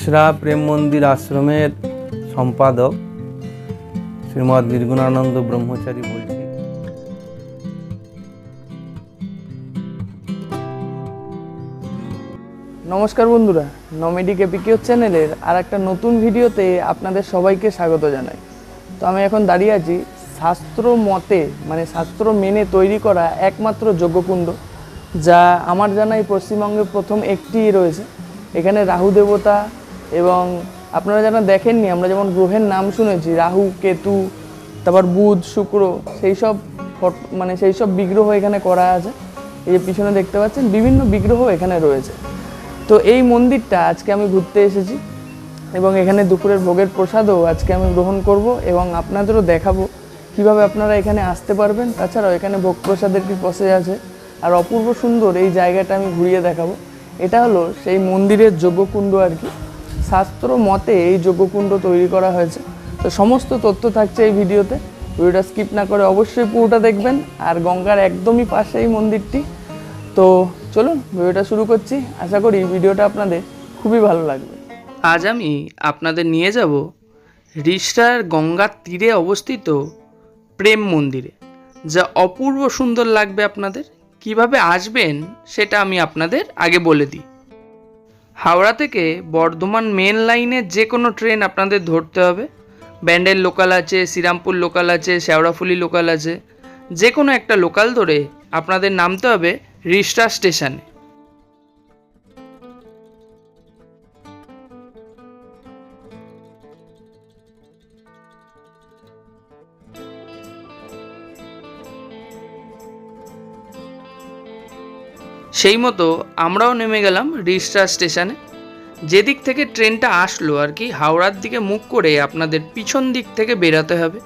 রিসরা প্রেম মন্দির আশ্রমের সম্পাদক শ্রীমৎ নির্গুণানন্দ ব্রহ্মচারী বলছি। নমস্কার বন্ধুরা, নমেডি কেপিকিও চ্যানেলের আর একটা নতুন ভিডিওতে আপনাদের সবাইকে স্বাগত জানাই। তো আমি এখন দাঁড়িয়ে আছি শাস্ত্র মতে মানে শাস্ত্র মেনে তৈরি করা একমাত্র যজ্ঞকুণ্ড, যা আমার জানাই পশ্চিমবঙ্গে প্রথম একটিই রয়েছে। এখানে রাহু দেবতা এবং আপনারা যারা দেখেননি, আমরা যেমন গ্রহের নাম শুনেছি, রাহু, কেতু, তারপর বুধ, শুক্র, সেই সব মানে সেই সব বিগ্রহ এখানে করা আছে। এই যে পিছনে দেখতে পাচ্ছেন, বিভিন্ন বিগ্রহ এখানে রয়েছে। তো এই মন্দিরটা আজকে আমি ঘুরতে এসেছি এবং এখানে দুপুরের ভোগের প্রসাদও আজকে আমি গ্রহণ করব এবং আপনাদেরও দেখাবো কীভাবে আপনারা এখানে আসতে পারবেন। তাছাড়াও এখানে ভোগ প্রসাদের কি প্রসেস আছে। আর অপূর্ব সুন্দর এই জায়গাটা আমি ঘুরিয়ে দেখাবো। এটা হলো সেই মন্দিরের যজ্ঞকুণ্ড আর কি। শাস্ত্র মতে এই যজ্ঞকুণ্ড তৈরি করা হয়েছে। তো সমস্ত তথ্য থাকছে এই ভিডিওতে। ভিডিওটা স্কিপ না করে অবশ্যই পুরোটা দেখবেন। আর গঙ্গার একদমই পাশে এই মন্দিরটি। তো চলুন, ভিডিওটা শুরু করছি। আশা করি ভিডিওটা আপনাদের খুবই ভালো লাগবে। আজ আমি আপনাদের নিয়ে যাব রিষ্টার গঙ্গার তীরে অবস্থিত প্রেম মন্দিরে। যা অপূর্ব সুন্দর লাগবে আপনাদের। কীভাবে আসবেন সেটা আমি আপনাদের আগে বলে দিই। হাওড়া থেকে বর্ধমান মেন লাইনে যে কোনো ট্রেন আপনাদের ধরতে হবে। ব্যান্ডেল লোকাল আছে, শ্রীরামপুর লোকাল আছে শ্যাওড়াফুলি লোকাল আছে। যে কোনো একটা লোকাল ধরে আপনাদের নামতে হবে রিস্টা স্টেশনে সেই মতো আমরাও নেমে গেলাম রিষ্টা স্টেশনে। যেদিক থেকে ট্রেনটা আসলো আর কি, হাওড়ার দিকে মুখ করে আপনাদের পিছন দিক থেকে বেরাতে হবে।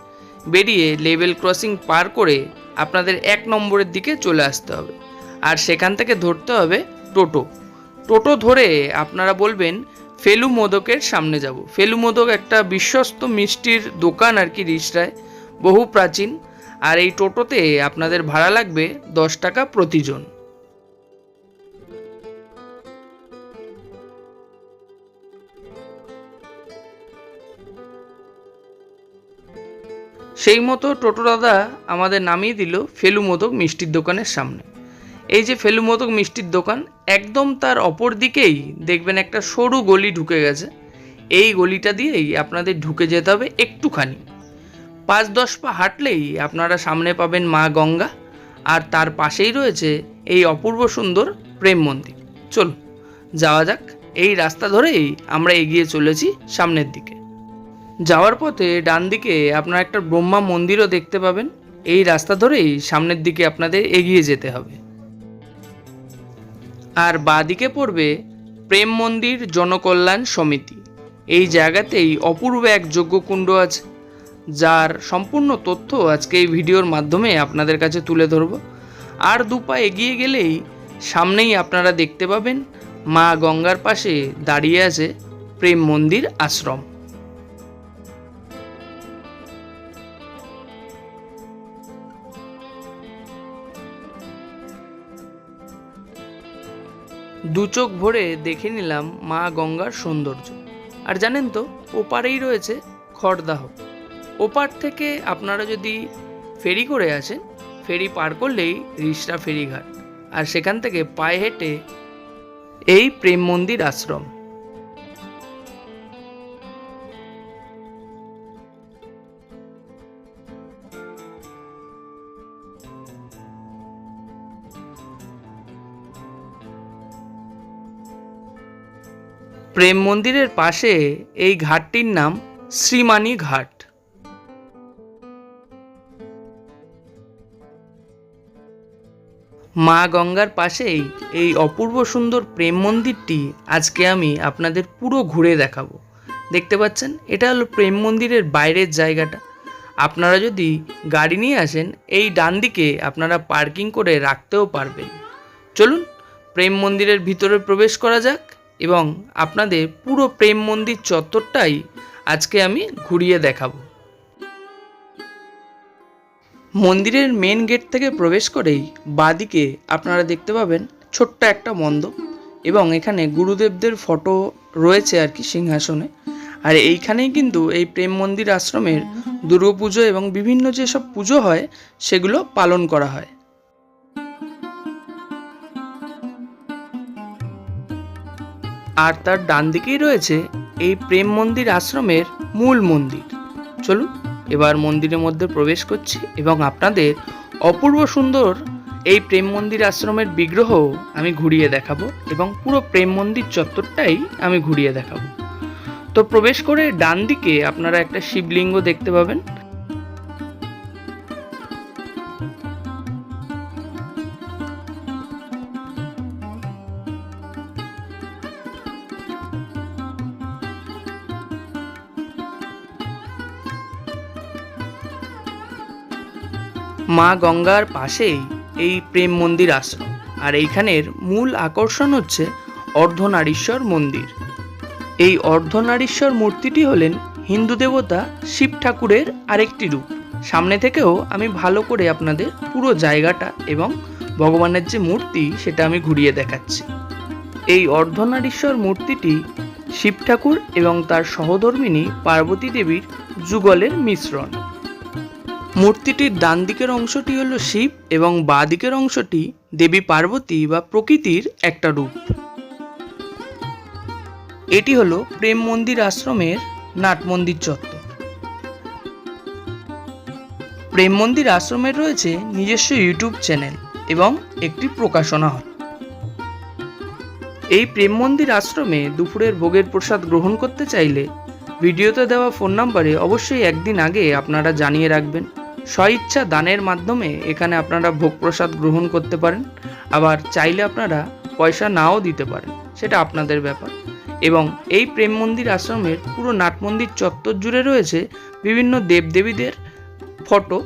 বেরিয়ে লেভেল ক্রসিং পার করে আপনাদের এক নম্বরের দিকে চলে আসতে হবে। আর সেখান থেকে ধরতে হবে টোটো। টোটো ধরে আপনারা বলবেন, ফেলু মোদকের সামনে যাব। ফেলু মোদক একটা বিশ্বস্ত মিষ্টির দোকান আর কি রিসরায় বহু প্রাচীন। আর এই টোটোতে আপনাদের ভাড়া লাগবে দশ টাকা প্রতিজন। সেই মতো টোটো দাদা আমাদের নামিয়ে দিল ফেলু মোদক মিষ্টির দোকানের সামনে। এই যে ফেলু মোদক মিষ্টির দোকান, একদম তার অপর দিকেই দেখবেন একটা সরু গলি ঢুকে গেছে। এই গলিটা দিয়েই আপনাদের ঢুকে যেতে হবে একটুখানি। পাঁচ দশ পা হাঁটলেই আপনারা সামনে পাবেন মা গঙ্গা, আর তার পাশেই রয়েছে এই অপূর্ব সুন্দর প্রেম মন্দির। চলুন, যাওয়া যাক। এই রাস্তা ধরেই আমরা এগিয়ে চলেছি সামনের দিকে। যাওয়ার পথে ডান দিকে আপনারা একটা ব্রহ্মা মন্দিরও দেখতে পাবেন। এই রাস্তা ধরেই সামনের দিকে আপনাদের এগিয়ে যেতে হবে। আর বাদিকে পড়বে প্রেম মন্দির জনকল্যাণ সমিতি। এই জায়গাতেই অপূর্ব এক যজ্ঞকুণ্ড আছে, যার সম্পূর্ণ তথ্য আজকে এই ভিডিওর মাধ্যমে আপনাদের কাছে তুলে ধরব। আর দু পা এগিয়ে গেলেই সামনেই আপনারা দেখতে পাবেন মা গঙ্গার পাশে দাঁড়িয়ে আছে প্রেম মন্দির আশ্রম। দু চোখ ভরে দেখে নিলাম মা গঙ্গার সৌন্দর্য। আর জানেন তো, ওপারেই রয়েছে খড়দাহ। ওপার থেকে আপনারা যদি ফেরি করে আসেন, ফেরি পার করলেই রিসরা ফেরিঘাট। আর সেখান থেকে পায়ে হেঁটে এই প্রেম মন্দির আশ্রম। প্রেম মন্দিরের পাশে এই ঘাটটির নাম শ্রীমানি ঘাট। মা গঙ্গার পাশেই এই অপূর্ব সুন্দর প্রেম মন্দিরটি আজকে আমি আপনাদের পুরো ঘুরে দেখাবো। দেখতে পাচ্ছেন, এটা হলো প্রেম মন্দিরের বাইরের জায়গাটা। আপনারা যদি গাড়ি নিয়ে আসেন, এই ডান দিকে আপনারা পার্কিং করে রাখতেও পারবেন। চলুন, প্রেম মন্দিরের ভিতরে প্রবেশ করা যাক। এবং আপনাদের পুরো প্রেম মন্দির চত্বরটাই আজকে আমি ঘুরিয়ে দেখাবো। মন্দিরের মেন গেট থেকে প্রবেশ করেই বাদিকে আপনারা দেখতে পাবেন ছোট্ট একটা মণ্ডপ এবং এখানে গুরুদেবদের ফটো রয়েছে আর কি সিংহাসনে। আর এইখানেই কিন্তু এই প্রেম মন্দির আশ্রমের দুর্গাপুজো এবং বিভিন্ন যেসব পুজো হয়, সেগুলো পালন করা হয়। আর তার ডান দিকেই রয়েছে এই প্রেম মন্দির আশ্রমের মূল মন্দির। চলুন, এবার মন্দিরের মধ্যে প্রবেশ করছি এবং আপনাদের অপূর্ব সুন্দর এই প্রেম মন্দির আশ্রমের বিগ্রহ আমি ঘুরিয়ে দেখাবো এবং পুরো প্রেম মন্দির চত্বরটাই আমি ঘুরিয়ে দেখাবো। তো প্রবেশ করে ডান দিকে আপনারা একটা শিবলিঙ্গ দেখতে পাবেন। মা গঙ্গার পাশেই এই প্রেম মন্দির আশ্রম। আর এইখানের মূল আকর্ষণ হচ্ছে অর্ধনারীশ্বর মন্দির। এই অর্ধনারীশ্বর মূর্তিটি হলেন হিন্দু দেবতা শিব ঠাকুরের আরেকটি রূপ। সামনে থেকেও আমি ভালো করে আপনাদের পুরো জায়গাটা এবং ভগবানের যে মূর্তি সেটা আমি ঘুরিয়ে দেখাচ্ছি। এই অর্ধনারীশ্বর মূর্তিটি শিব ঠাকুর এবং তার সহধর্মিণী পার্বতী দেবীর যুগলের মিশ্রণ। মূর্তিটির ডান দিকের অংশটি হলো শিব এবং বাঁ দিকের অংশটি দেবী পার্বতী বা প্রকৃতির একটা রূপ। এটি হলো প্রেম মন্দির আশ্রমের নাট মন্দির চত্বর। প্রেম মন্দির আশ্রমের রয়েছে নিজস্ব ইউটিউব চ্যানেল এবং একটি প্রকাশনা হল। এই প্রেম মন্দির আশ্রমে দুপুরের ভোগের প্রসাদ গ্রহণ করতে চাইলে ভিডিওতে দেওয়া ফোন নাম্বারে অবশ্যই একদিন আগে আপনারা জানিয়ে রাখবেন। স্বইচ্ছা দানের মাধ্যমে এখানে আপনারা ভোগ প্রসাদ গ্রহণ করতে পারেন। আবার চাইলে আপনারা পয়সা নাও দিতে পারেন, সেটা আপনাদের ব্যাপার। এবং এই প্রেম মন্দির আশ্রমের পুরো নাটমন্দির চত্বর জুড়ে রয়েছে বিভিন্ন দেবদেবীদের ফটো।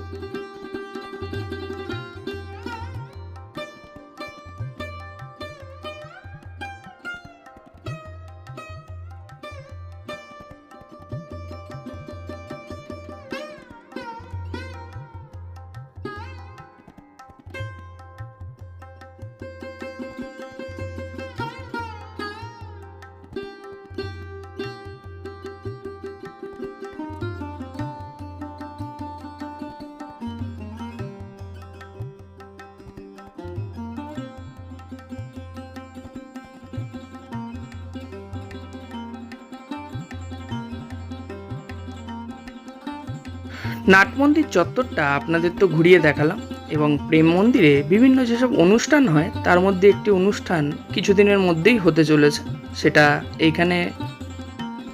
নাট মন্দির চত্বরটা আপনাদের তো ঘুরিয়ে দেখালাম এবং প্রেম মন্দিরে বিভিন্ন যেসব অনুষ্ঠান হয়, তার মধ্যে একটি অনুষ্ঠান কিছুদিনের মধ্যেই হতে চলেছে। সেটা এইখানে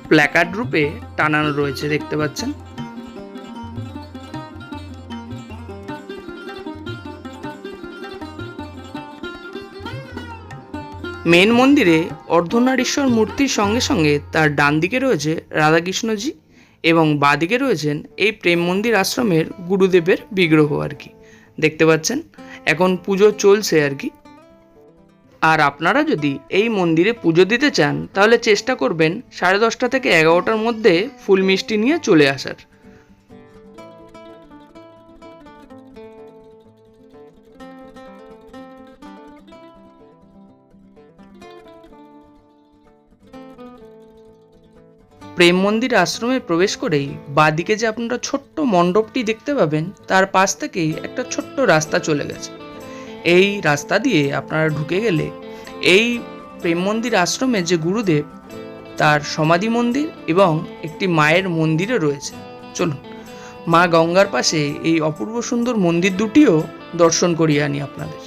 প্ল্যাকার্ড রূপে টানানো রয়েছে, দেখতে পাচ্ছেন। মেন মন্দিরে অর্ধনারীশ্বর মূর্তির সঙ্গে সঙ্গে তার ডান দিকে রয়েছে রাধাকৃষ্ণজি। এবং বাঁদিকে রয়েছেন এই প্রেম মন্দির আশ্রমের গুরুদেবের বিগ্রহ আর কি। দেখতে পাচ্ছেন? এখন পুজো চলছে আর কি। আর আপনারা যদি এই মন্দিরে পুজো দিতে চান, তাহলে চেষ্টা করবেন সাড়ে দশটা থেকে এগারোটার মধ্যে ফুল মিষ্টি নিয়ে চলে আসার। প্রেম মন্দির আশ্রমে প্রবেশ করেই বাঁদিকে যে আপনারা ছোট্ট মণ্ডপটি দেখতে পাবেন, তার পাশ থেকেই একটা ছোট্ট রাস্তা চলে গেছে। এই রাস্তা দিয়ে আপনারা ঢুকে গেলে এই প্রেম মন্দির আশ্রমে যে গুরুদেব, তার সমাধি মন্দির এবং একটি মায়ের মন্দিরও রয়েছে। চলুন, মা গঙ্গার পাশে এই অপূর্ব সুন্দর মন্দির দুটিও দর্শন করিয়ে আনি আপনাদের।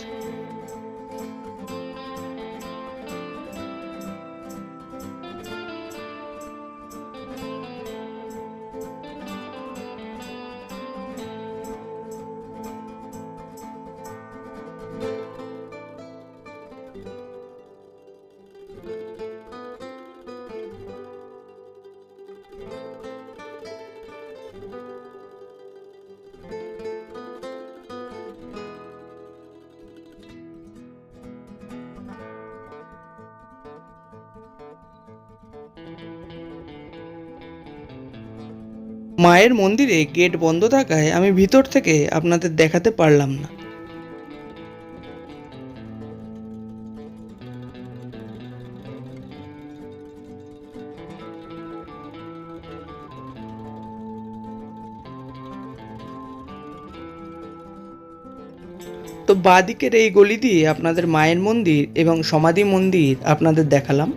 মায়ের মন্দিরে গেট বন্ধ থাকায় আমি ভিতর থেকে আপনাদের দেখাতে পারলাম না। তো বাঁদিকের এই গলি দিয়ে আপনাদের মায়ের মন্দির এবং সমাধি মন্দির আপনাদের দেখালাম।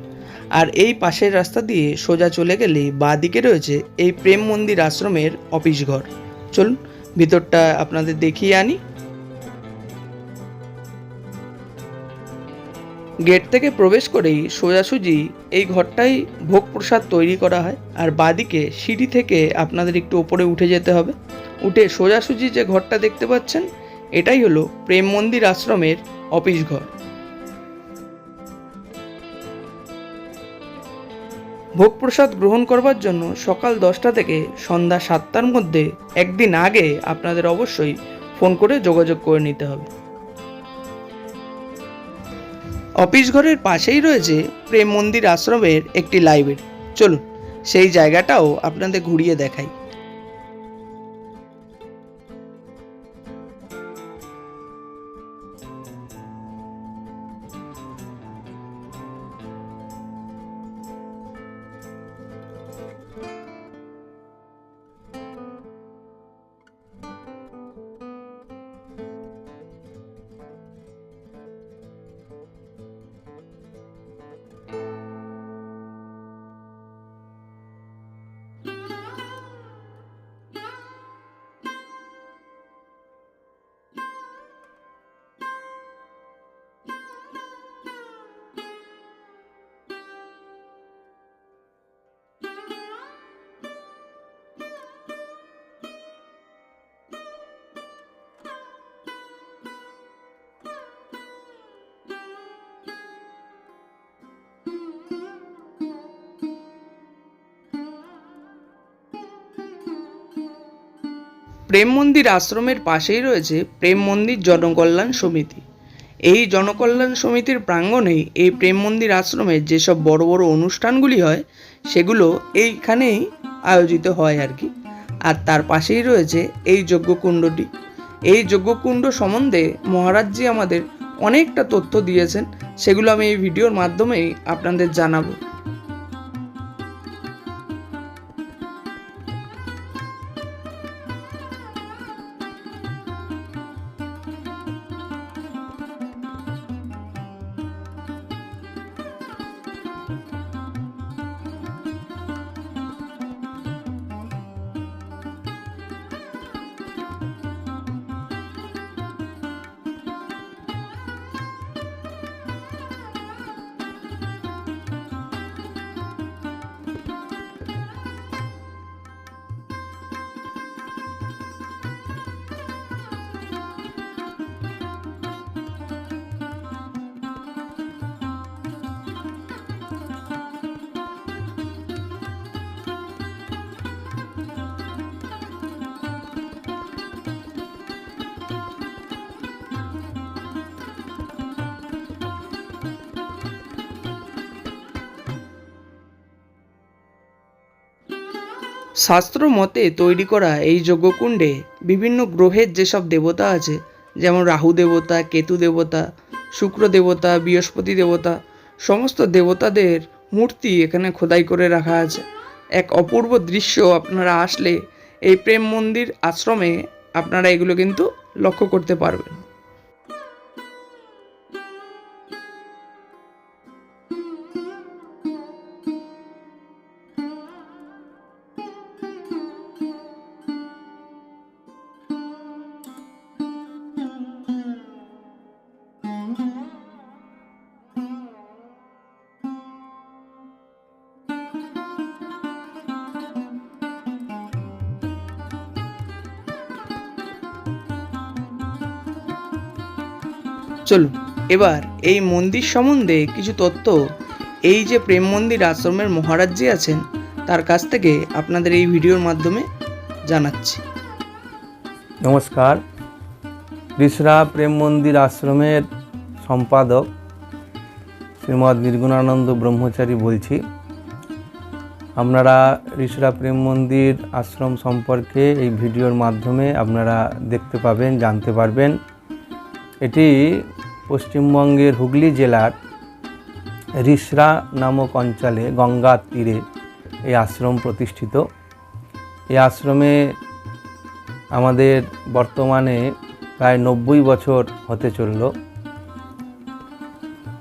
আর এই পাশের রাস্তা দিয়ে সোজা চলে গেলে বাঁদিকে রয়েছে এই প্রেম মন্দির আশ্রমের অফিস ঘর। চলুন, ভিতরটা আপনাদের দেখিয়ে আনি। গেট থেকে প্রবেশ করেই সোজাসুজি এই ঘরটাই ভোগ প্রসাদ তৈরি করা হয় আর বাদিকে সিঁড়ি থেকে আপনাদের একটু ওপরে উঠে যেতে হবে। উঠে সোজাসুজি যে ঘরটা দেখতে পাচ্ছেন, এটাই হলো প্রেম মন্দির আশ্রমের অফিস ঘর। ভোগ প্রসাদ গ্রহণ করবার জন্য সকাল দশটা থেকে সন্ধ্যা সাতটার মধ্যে একদিন আগে আপনাদের অবশ্যই ফোন করে যোগাযোগ করে নিতে হবে। অফিস ঘরের পাশেই রয়েছে প্রেম মন্দির আশ্রমের একটি লাইব্রেরি। চলুন, সেই জায়গাটাও আপনাদের ঘুরিয়ে দেখাই। প্রেম মন্দির আশ্রমের পাশেই রয়েছে প্রেম মন্দির জনকল্যাণ সমিতি। এই জনকল্যাণ সমিতির প্রাঙ্গণেই এই প্রেম মন্দির আশ্রমের যেসব বড় বড় অনুষ্ঠানগুলি হয়, সেগুলো এইখানেই আয়োজিত হয় আর কি। আর তার পাশেই রয়েছে এই যজ্ঞকুণ্ডটি। এই যজ্ঞকুণ্ড সম্বন্ধে মহারাজজি আমাদের অনেকটা তথ্য দিয়েছেন, সেগুলো আমি এই ভিডিওর মাধ্যমেই আপনাদের জানাব। শাস্ত্র মতে তৈরি করা এই যজ্ঞকুণ্ডে বিভিন্ন গ্রহের যেসব দেবতা আছে, যেমন রাহু দেবতা, কেতু দেবতা, শুক্র দেবতা, বৃহস্পতি দেবতা, সমস্ত দেবতাদের মূর্তি এখানে খোদাই করে রাখা আছে। এক অপূর্ব দৃশ্য আপনারা আসলে এই প্রেম মন্দির আশ্রমে আপনারা এগুলো কিন্তু লক্ষ্য করতে পারবেন। চলুন, এবার এই মন্দির সম্বন্ধে কিছু তথ্য। এই যে প্রেম মন্দির আশ্রমের মহারাজজি আছেন, তার কাছ থেকে আপনাদের এই ভিডিওর মাধ্যমে জানাচ্ছি। নমস্কার। ঋষরা প্রেম মন্দির আশ্রমের সম্পাদক শ্রীমৎ নির্গুণানন্দ ব্রহ্মচারী বলছি, আপনারা ঋষরা প্রেম মন্দির আশ্রম সম্পর্কে এই ভিডিওর মাধ্যমে আপনারা দেখতে পাবেন, জানতে পারবেন। এটি পশ্চিমবঙ্গের হুগলি জেলার রিসরা নামক অঞ্চলে গঙ্গার তীরে এই আশ্রম প্রতিষ্ঠিত। এই আশ্রমে আমাদের বর্তমানে প্রায় নব্বই বছর হতে চলল।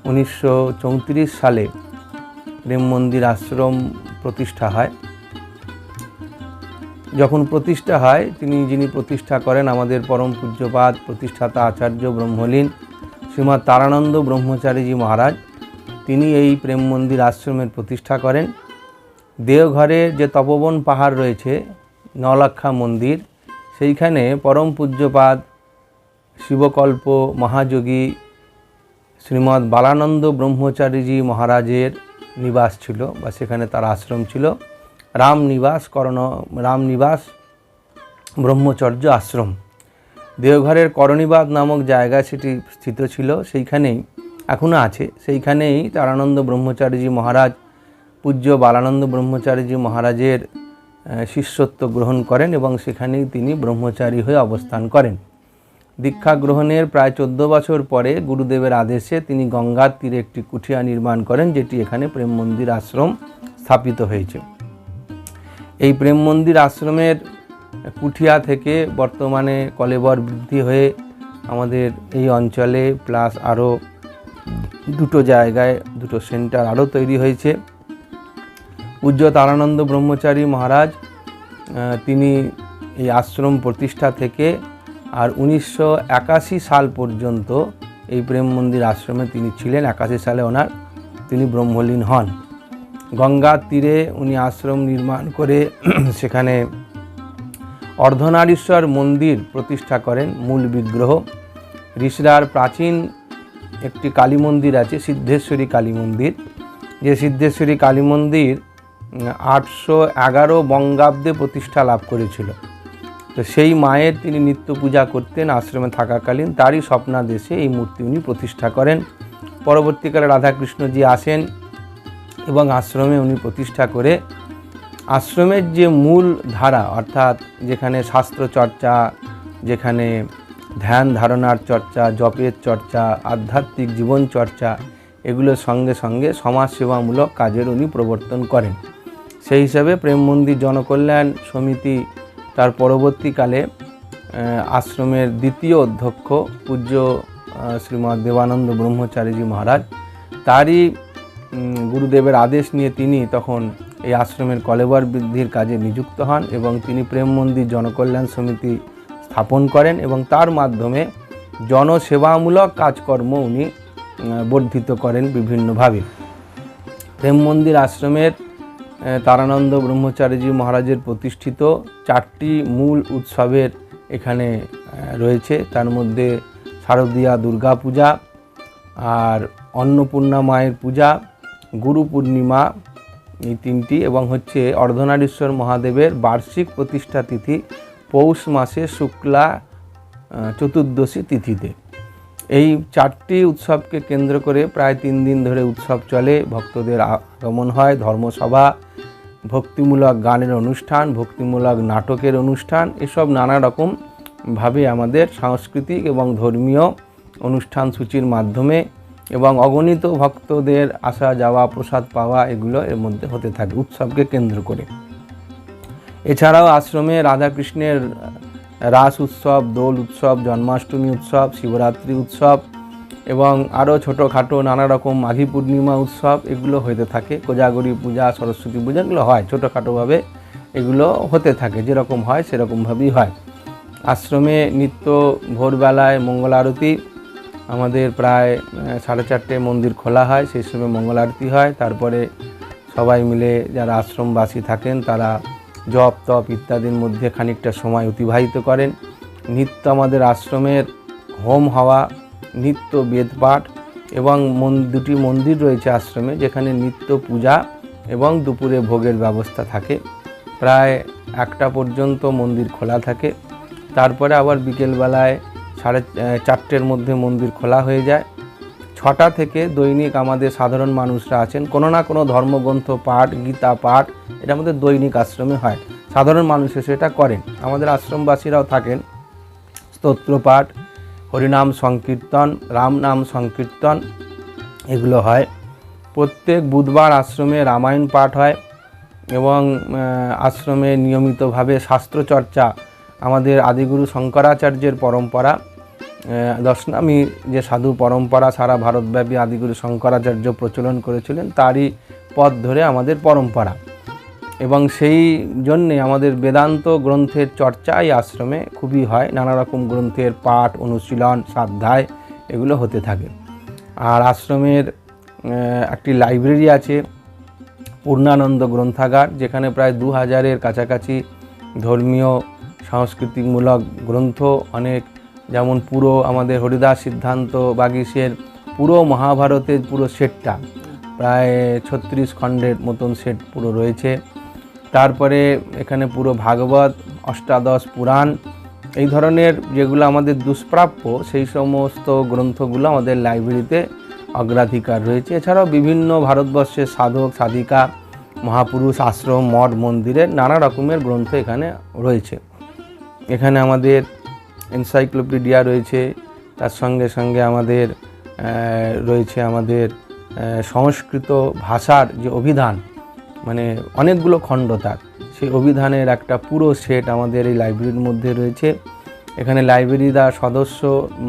উনিশশো চৌত্রিশ সালে প্রেম মন্দির আশ্রম প্রতিষ্ঠা হয়। যখন প্রতিষ্ঠা হয়, তিনি যিনি প্রতিষ্ঠা করেন, আমাদের পরম পূজ্যপাদ, প্রতিষ্ঠাতা আচার্য ব্রহ্মলীন শ্রীমৎ তারানন্দ ব্রহ্মচারীজি মহারাজ, তিনি এই প্রেম মন্দির আশ্রমের প্রতিষ্ঠা করেন। দেওঘরে যে তপবন পাহাড় রয়েছে নলাক্ষা মন্দির, সেইখানে পরম পূজ্যপাদ, শিবকল্প, মহাযোগী শ্রীমৎ বালানন্দ ব্রহ্মচারীজি মহারাজের নিবাস ছিল বা সেখানে তার আশ্রম ছিল। রামনিবাস করণ, রামনিবাস ব্রহ্মচর্য আশ্রম। দেওঘরের করণীবাদ নামক জায়গা সেটি স্থিত ছিল, সেইখানেই এখনও আছে, সেইখানেই তারানন্দ ব্রহ্মচারীজি মহারাজ, পূজ্য বালানন্দ ব্রহ্মচারীজি মহারাজের শিষ্যত্ব গ্রহণ করেন এবং সেখানেই তিনি ব্রহ্মচারী হয়ে অবস্থান করেন। দীক্ষা গ্রহণের প্রায় চোদ্দ বছর পরে গুরুদেবের আদেশে তিনি গঙ্গার তীরে একটি কুঠিয়া নির্মাণ করেন, যেটি এখানে প্রেম মন্দির আশ্রম স্থাপিত হয়েছে। এই প্রেম মন্দির আশ্রমের কুঠিয়া থেকে বর্তমানে কলেবর বৃদ্ধি হয়ে আমাদের এই অঞ্চলে প্লাস আরও দুটো জায়গায়, দুটো সেন্টার আরও তৈরি হয়েছে। পূজ্য তারানন্দ ব্রহ্মচারী মহারাজ তিনি এই আশ্রম প্রতিষ্ঠা থেকে আর উনিশশো একাশি সাল পর্যন্ত এই প্রেম মন্দির আশ্রমে তিনি ছিলেন। একাশি সালে ওনার তিনি ব্রহ্মলীন হন। গঙ্গার তীরে উনি আশ্রম নির্মাণ করে সেখানে অর্ধনারীশ্বর মন্দির প্রতিষ্ঠা করেন মূল বিগ্রহ। ঋষরার প্রাচীন একটি কালী মন্দির আছে, সিদ্ধেশ্বরী কালী মন্দির। যে সিদ্ধেশ্বরী কালী মন্দির আটশো এগারো বঙ্গাব্দে প্রতিষ্ঠা লাভ করেছিল। তো সেই মায়ের তিনি নিত্য পূজা করতেন, আশ্রমে থাকাকালীন। তারই স্বপ্নাদেশে এই মূর্তি উনি প্রতিষ্ঠা করেন। পরবর্তীকালে রাধাকৃষ্ণজি আসেন এবং আশ্রমে উনি প্রতিষ্ঠা করে আশ্রমের যে মূল ধারা, অর্থাৎ যেখানে শাস্ত্র চর্চা, যেখানে ধ্যান ধারণার চর্চা, জপের চর্চা, আধ্যাত্মিক জীবন চর্চা এগুলোর সঙ্গে সঙ্গে সমাজসেবামূলক কাজের উনি প্রবর্তন করেন। সেই হিসাবে প্রেম মন্দির জনকল্যাণ সমিতি তার পরবর্তীকালে আশ্রমের দ্বিতীয় অধ্যক্ষ পূজ্য শ্রীমৎ দেবানন্দ ব্রহ্মচারীজি মহারাজ, তারই গুরুদেবের আদেশ নিয়ে তিনি তখন এই আশ্রমের কলেবর বৃদ্ধির কাজে নিযুক্ত হন এবং তিনি প্রেম মন্দির জনকল্যাণ সমিতি স্থাপন করেন এবং তার মাধ্যমে জনসেবামূলক কাজকর্ম উনি বর্ধিত করেন বিভিন্নভাবে। প্রেম মন্দির আশ্রমের তারানন্দ ব্রহ্মচারীজি মহারাজের প্রতিষ্ঠিত চারটি মূল উৎসবের এখানে রয়েছে। তার মধ্যে শারদীয়া দুর্গা পূজা আর অন্নপূর্ণা মায়ের পূজা, গুরু পূর্ণিমা এই তিনটি এবং হচ্ছে অর্ধনারীশ্বর মহাদেবের বার্ষিক প্রতিষ্ঠা তিথি পৌষ মাসে শুক্লা চতুর্দশী তিথিতে। এই চারটি উৎসবকে কেন্দ্র করে প্রায় তিন দিন ধরে উৎসব চলে, ভক্তদের আগমন হয়, ধর্মসভা, ভক্তিমূলক গানের অনুষ্ঠান, ভক্তিমূলক নাটকের অনুষ্ঠান, এসব নানা রকম ভাবে আমাদের সাংস্কৃতিক এবং ধর্মীয় অনুষ্ঠান সূচির মাধ্যমে এবং অগণিত ভক্তদের আসা, যাওয়া, প্রসাদ পাওয়া এগুলো এর মধ্যে হতে থাকে, উৎসবকে কেন্দ্র করে। এছাড়াও আশ্রমে রাধাকৃষ্ণের রাস উৎসব, দোল উৎসব, জন্মাষ্টমী উৎসব, শিবরাত্রি উৎসব এবং আরও ছোটোখাটো নানা রকম মাঘী পূর্ণিমা উৎসব এগুলো হতে থাকে। কোজাগরী পূজা, সরস্বতী পূজা এগুলো হয়, ছোটোখাটোভাবে এগুলো হতে থাকে, যেরকম হয় সেরকমভাবেই হয়। আশ্রমে নিত্য ভোরবেলায় মঙ্গল আরতি আমাদের প্রায় সাড়ে চারটে মন্দির খোলা হয়, সেই সময় মঙ্গল আরতি হয়। তারপরে সবাই মিলে যারা আশ্রমবাসী থাকেন, তারা জপ, তপ ইত্যাদির মধ্যে খানিকটা সময় অতিবাহিত করেন। নিত্য আমাদের আশ্রমের হোম হওয়া, নিত্য বেদপাঠ এবং মন, দুটি মন্দির রয়েছে আশ্রমে, যেখানে নিত্য পূজা এবং দুপুরে ভোগের ব্যবস্থা থাকে। প্রায় একটা পর্যন্ত মন্দির খোলা থাকে। তারপরে আবার বিকেলবেলায় সাড়ে চারটের মধ্যে মন্দির খোলা হয়ে যায়। ছটা থেকে দৈনিক আমাদের সাধারণ মানুষরা আছেন। কোনো না কোনো ধর্মগ্রন্থ পাঠ, গীতা পাঠ এটা আমাদের দৈনিক আশ্রমে হয়। সাধারণ মানুষ এসে এটা করেন। আমাদের আশ্রমবাসীরাও থাকেন। স্তোত্র পাঠ, হরিনাম সংকীর্তন, রাম নাম সংকীর্তন, এগুলো হয়। প্রত্যেক বুধবার আশ্রমে রামায়ণ পাঠ হয় এবং আশ্রমে নিয়মিতভাবে শাস্ত্রচর্চা আমাদের আদিগুরু শঙ্করাচার্যের পরম্পরা দশনামী যে সাধু পরম্পরা সারা ভারতব্যাপী আদিগুরু শঙ্করাচার্য প্রচলন করেছিলেন, তারই পথ ধরে আমাদের পরম্পরা। এবং সেই জন্যে আমাদের বেদান্ত গ্রন্থের চর্চা এই আশ্রমে খুবই হয় নানা রকম গ্রন্থের পাঠ, অনুশীলন, সাধ্যায় এগুলো হতে থাকে। আর আশ্রমের একটি লাইব্রেরি আছে, পূর্ণানন্দ গ্রন্থাগার, যেখানে প্রায় দু হাজারের কাছাকাছি ধর্মীয় সাংস্কৃতিকমূলক গ্রন্থ অনেক, যেমন পুরো আমাদের হরিদাস সিদ্ধান্ত বাগিসের পুরো মহাভারতের পুরো সেটটা, প্রায় ছত্রিশ খণ্ডের মতন সেট পুরো রয়েছে। তারপরে এখানে পুরো ভাগবত, অষ্টাদশ পুরাণ, এই ধরনের যেগুলো আমাদের দুষ্প্রাপ্য, সেই সমস্ত গ্রন্থগুলো আমাদের লাইব্রেরিতে অগ্রাধিকার রয়েছে। এছাড়াও বিভিন্ন ভারতবর্ষের সাধক, সাধিকা, মহাপুরুষ, আশ্রম, মঠ, মন্দিরের নানা রকমের গ্রন্থ এখানে রয়েছে। এখানে আমাদের এনসাইক্লোপিডিয়া রয়েছে, তার সঙ্গে সঙ্গে আমাদের রয়েছে আমাদের সংস্কৃত ভাষার যে অভিধান মানে অনেকগুলো খণ্ড তার, সেই অভিধানের একটা পুরো সেট আমাদের এই লাইব্রেরির মধ্যে রয়েছে। এখানে লাইব্রেরিরা সদস্য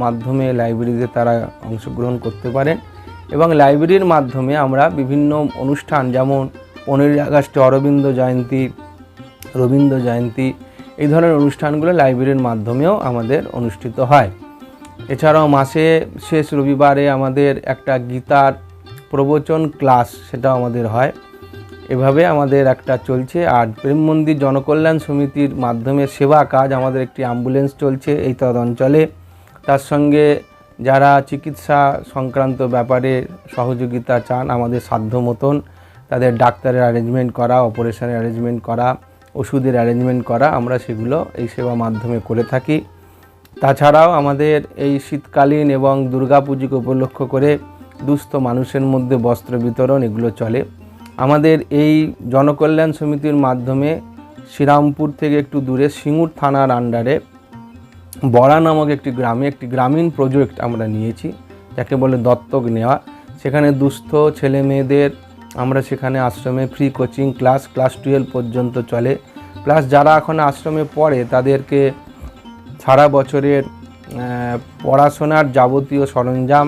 মাধ্যমে লাইব্রেরিতে তারা অংশগ্রহণ করতে পারেন এবং লাইব্রেরির মাধ্যমে আমরা বিভিন্ন অনুষ্ঠান, যেমন পনেরোই আগস্টে অরবিন্দ জয়ন্তী, রবীন্দ্র জয়ন্তী এই ধরনের অনুষ্ঠানগুলো লাইব্রেরির মাধ্যমেও আমাদের অনুষ্ঠিত হয়। এছাড়াও মাসে শেষ রবিবারে আমাদের একটা গীতার প্রবচন ক্লাস সেটাও আমাদের হয়। এভাবে আমাদের একটা চলছে। আর প্রেম মন্দির জনকল্যাণ সমিতির মাধ্যমে সেবা কাজ আমাদের একটি অ্যাম্বুলেন্স চলছে এই তদ অঞ্চলে তার সঙ্গে যারা চিকিৎসা সংক্রান্ত ব্যাপারে সহযোগিতা চান আমাদের সাধ্য মতন তাদের ডাক্তারের অ্যারেঞ্জমেন্ট করা অপারেশনের অ্যারেঞ্জমেন্ট করা ওষুধের অ্যারেঞ্জমেন্ট করা আমরা সেগুলো এই সেবা মাধ্যমে করে থাকি। তাছাড়াও আমাদের এই শীতকালীন এবং দুর্গাপুজোকে উপলক্ষ করে দুস্থ মানুষের মধ্যে বস্ত্র বিতরণ এগুলো চলে। আমাদের এই জনকল্যাণ সমিতির মাধ্যমে শ্রীরামপুর থেকে একটু দূরে সিঙ্গুর থানার আন্ডারে বড়া নামক একটি গ্রামে একটি গ্রামীণ প্রজেক্ট আমরা নিয়েছি, যাকে বলে দত্তক নেওয়া। সেখানে দুস্থ ছেলে মেয়েদের আমরা সেখানে আশ্রমে free coaching class class twelve পর্যন্ত চলে। প্লাস যারা এখন আশ্রমে পড়ে, তাদেরকে সারা বছরের পড়াশোনার যাবতীয় সরঞ্জাম,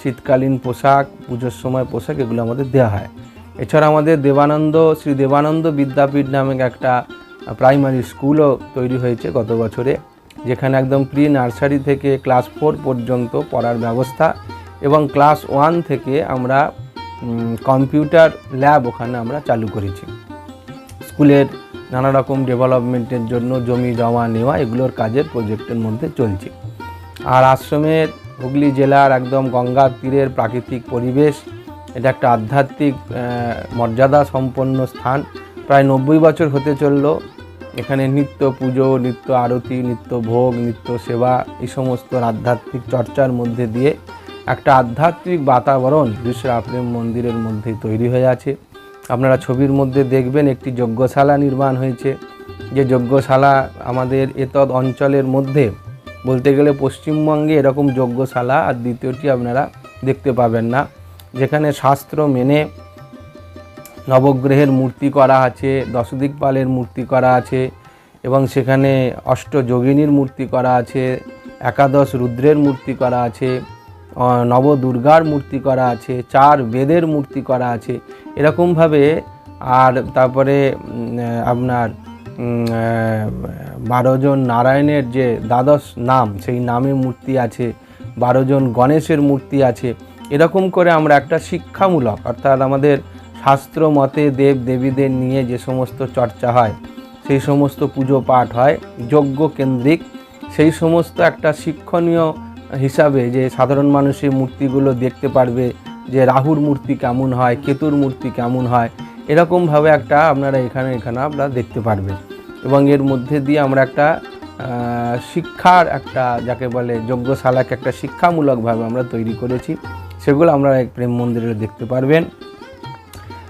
শীতকালীন পোশাক, পুজোর সময় পোশাক, এগুলো আমাদের দেওয়া হয়। এছাড়া আমাদের দেবানন্দ, শ্রী দেবানন্দ বিদ্যাপীঠ নামে একটা প্রাইমারি স্কুলও তৈরি হয়েছে গত বছরে, যেখানে একদম প্রি নার্সারি থেকে ক্লাস ফোর পর্যন্ত পড়ার ব্যবস্থা এবং ক্লাস ওয়ান থেকে আমরা কম্পিউটার ল্যাব ওখানে আমরা চালু করেছি। স্কুলের নানা রকম ডেভেলপমেন্টের জন্য জমি জমা নেওয়া এগুলোর কাজের প্রজেক্টের মধ্যে চলছে। আর আশ্রমের হুগলি জেলার একদম গঙ্গার তীরের প্রাকৃতিক পরিবেশ, এটা একটা আধ্যাত্মিক মর্যাদা সম্পন্ন স্থান। প্রায় নব্বই বছর হতে চলল। এখানে নিত্য পুজো, নিত্য আরতি, নিত্য ভোগ, নিত্য সেবা এই সমস্ত আধ্যাত্মিক চর্চার মধ্যে দিয়ে একটা আধ্যাত্মিক বাতাবরণ বিশ্বরা প্রেম মন্দিরের মধ্যে তৈরি হয়ে আছে। আপনারা ছবির মধ্যে দেখবেন একটি যজ্ঞশালা নির্মাণ হয়েছে। যে যজ্ঞশালা আমাদের এতদ অঞ্চলের মধ্যে বলতে গেলে পশ্চিমবঙ্গে এরকম যজ্ঞশালা আর দ্বিতীয়টি আপনারা দেখতে পাবেন না। যেখানে শাস্ত্র মেনে নবগ্রহের মূর্তি করা আছে দশদিকপালের মূর্তি করা আছে এবং সেখানে অষ্টযোগিনীর মূর্তি করা আছে, একাদশ রুদ্রের মূর্তি করা আছে। নবদুর্গার মূর্তি করা আছে চার বেদের মূর্তি করা আছে এরকমভাবে আর তারপরে আপনার উম, আহ, বারো জন নারায়ণের যে দ্বাদশ নাম সেই নামে মূর্তি আছে বারোজন গণেশের মূর্তি আছে এরকম করে আমরা একটা শিক্ষামূলক অর্থাৎ আমাদের শাস্ত্র মতে দেব দেবীদের নিয়ে যে সমস্ত চর্চা হয় সেই সমস্ত পুজো পাঠ হয় যজ্ঞ কেন্দ্রিক সেই সমস্ত একটা শিক্ষণীয় হিসাবে যে সাধারণ মানুষ মূর্তিগুলো দেখতে পারবে যে রাহুর মূর্তি কেমন হয়, কেতুর মূর্তি কেমন হয়, এরকমভাবে একটা আপনারা এখানে এখানে আপনারা দেখতে পারবেন। এবং এর মধ্যে দিয়ে আমরা একটা শিক্ষার একটা যাকে বলে যজ্ঞশালাকে একটা শিক্ষামূলকভাবে আমরা তৈরি করেছি। সেগুলো আমরা প্রেম মন্দিরে দেখতে পারবেন।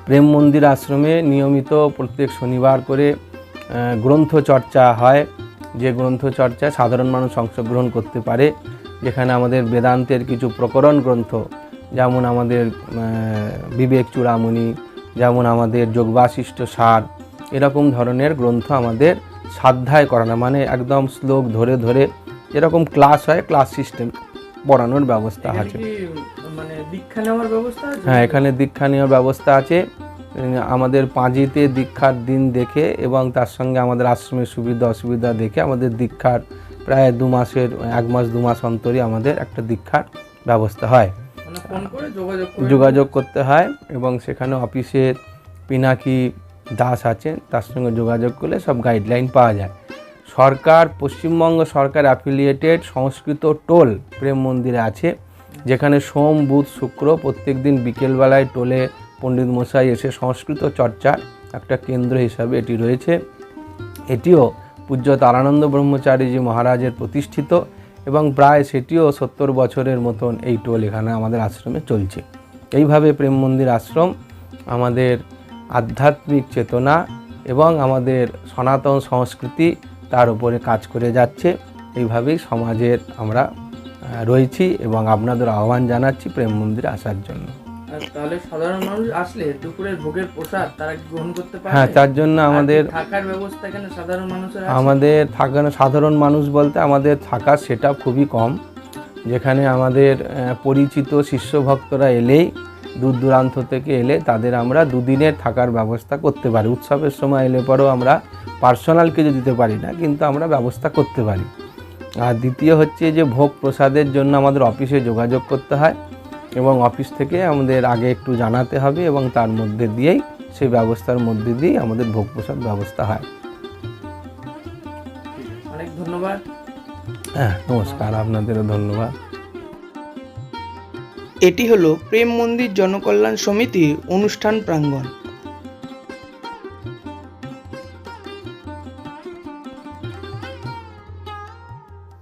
প্রেম মন্দির আশ্রমে নিয়মিত প্রত্যেক শনিবার করে গ্রন্থ চর্চা হয়। যে গ্রন্থ চর্চায় সাধারণ মানুষ অংশগ্রহণ করতে পারে। যেখানে আমাদের বেদান্তের কিছু প্রকরণ গ্রন্থ যেমন আমাদের বিবেক চূড়ামণি যেমন আমাদের যোগবাশিষ্ট সার এরকম ধরনের গ্রন্থ আমাদের সাধ্যায় করানো মানে একদম শ্লোক ধরে ধরে যেরকম ক্লাস হয় ক্লাস সিস্টেম পড়ানোর ব্যবস্থা আছে। মানে ব্যবস্থা আছে? হ্যাঁ এখানে দীক্ষা নেওয়ার ব্যবস্থা আছে। আমাদের পাঁজিতে দীক্ষার দিন দেখে এবং তার সঙ্গে আমাদের আশ্রমের সুবিধা অসুবিধা দেখে আমাদের দীক্ষার প্রায় দু মাসের এক মাস দু মাস অন্তরই আমাদের একটা দীক্ষার ব্যবস্থা হয়। মানে ফোন করে যোগাযোগ যোগাযোগ করতে হয় এবং সেখানে অফিসের পিনাকি দাস আছেন তার সঙ্গে যোগাযোগ করলে সব গাইডলাইন পাওয়া যায়। সরকার পশ্চিমবঙ্গ সরকার অ্যাফিলিয়েটেড সংস্কৃত টোল প্রেম মন্দিরে আছে যেখানে সোম বুধ শুক্র প্রত্যেক দিন বিকেলবেলায় টোলে পণ্ডিত মশাই এসে সংস্কৃত চর্চার একটা কেন্দ্র হিসাবে এটি রয়েছে। এটিও পূজ্য তারানন্দ ব্রহ্মচারীজি মহারাজের প্রতিষ্ঠিত এবং প্রায় সেটিও সত্তর বছরের মতন এই টোল এখানে আমাদের আশ্রমে চলছে। এইভাবে প্রেম মন্দির আশ্রম, আমাদের আধ্যাত্মিক চেতনা এবং আমাদের সনাতন সংস্কৃতি তার উপরে কাজ করে যাচ্ছে। এইভাবেই সমাজের আমরা রয়েছি এবং আপনাদের আহ্বান জানাচ্ছি প্রেম মন্দিরে আসার জন্য। তাহলে সাধারণ মানুষ আসলে দুপুরের ভোগের প্রসাদ তারা কি গ্রহণ করতে পারে হ্যাঁ তার জন্য আমাদের থাকার ব্যবস্থা এখানে সাধারণ মানুষের আমাদের থাকানো সাধারণ মানুষ বলতে আমাদের থাকার সেটা খুবই কম। যেখানে আমাদের পরিচিত শিষ্য ভক্তরা এলেই দূর দূরান্ত থেকে এলে তাদের আমরা দুদিনের থাকার ব্যবস্থা করতে পারি। উৎসবের সময় এলে পরেও আমরা পার্সোনাল কিছু দিতে পারি না কিন্তু আমরা ব্যবস্থা করতে পারি। আর দ্বিতীয় হচ্ছে যে ভোগ প্রসাদের জন্য আমাদের অফিসে যোগাযোগ করতে হয়। এবং অফিস থেকে আমাদের আগে একটু জানাতে হবে এবং তার মধ্যে দিয়েই সেই ব্যবস্থার মধ্যে দিয়েই আমাদের ভোগ প্রসাদ ব্যবস্থা হয়। অনেক ধন্যবাদ। হ্যাঁ নমস্কার আপনাদেরও ধন্যবাদ। এটি হলো প্রেম মন্দির জনকল্যাণ সমিতির অনুষ্ঠান প্রাঙ্গণ।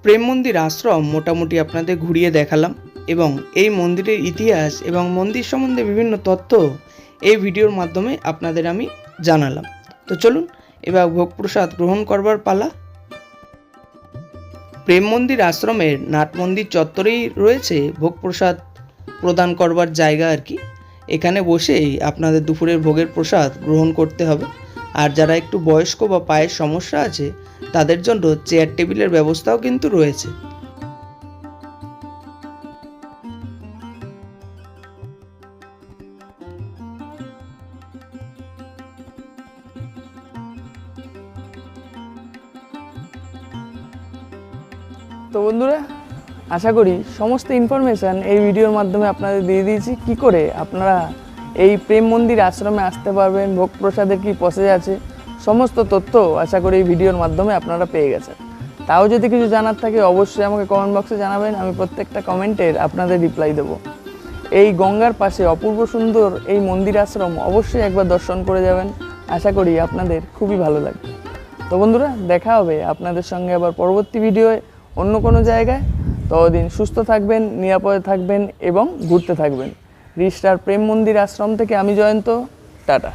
প্রেম মন্দির আশ্রম মোটামুটি আপনাদের ঘুরিয়ে দেখালাম। এবং এই মন্দিরের ইতিহাস এবং মন্দির সম্বন্ধে বিভিন্ন তথ্য এই ভিডিওর মাধ্যমে আপনাদের আমি জানালাম। তো চলুন, এবার ভোগ প্রসাদ গ্রহণ করবার পালা। প্রেম মন্দির আশ্রমের নাট মন্দির চত্বরেই রয়েছে ভোগ প্রসাদ প্রদান করবার জায়গা আর কি। এখানে বসেই আপনাদের দুপুরের ভোগের প্রসাদ গ্রহণ করতে হবে। আর যারা একটু বয়স্ক বা পায়ের সমস্যা আছে, তাদের জন্য চেয়ার টেবিলের ব্যবস্থাও কিন্তু রয়েছে। আশা করি সমস্ত ইনফরমেশান এই ভিডিওর মাধ্যমে আপনাদের দিয়ে দিয়েছি। কি করে আপনারা এই প্রেম মন্দির আশ্রমে আসতে পারবেন, ভোগ প্রসাদের কী প্রসেস আছে, সমস্ত তথ্য আশা করি এই ভিডিওর মাধ্যমে আপনারা পেয়ে গেছেন। তাও যদি কিছু জানার থাকে অবশ্যই আমাকে কমেন্ট বক্সে জানাবেন, আমি প্রত্যেকটা কমেন্টের আপনাদের রিপ্লাই দেবো। এই গঙ্গার পাশে অপূর্ব সুন্দর এই মন্দির আশ্রম অবশ্যই একবার দর্শন করে যাবেন, আশা করি আপনাদের খুবই ভালো লাগবে। তো বন্ধুরা, দেখা হবে আপনাদের সঙ্গে আবার পরবর্তী ভিডিওয়ে অন্য কোনো জায়গায়। ততদিন সুস্থ থাকবেন, নিরাপদে থাকবেন এবং ঘুরতে থাকবেন। রিস্টার প্রেম মন্দির আশ্রম থেকে আমি জয়ন্ত, টাটা।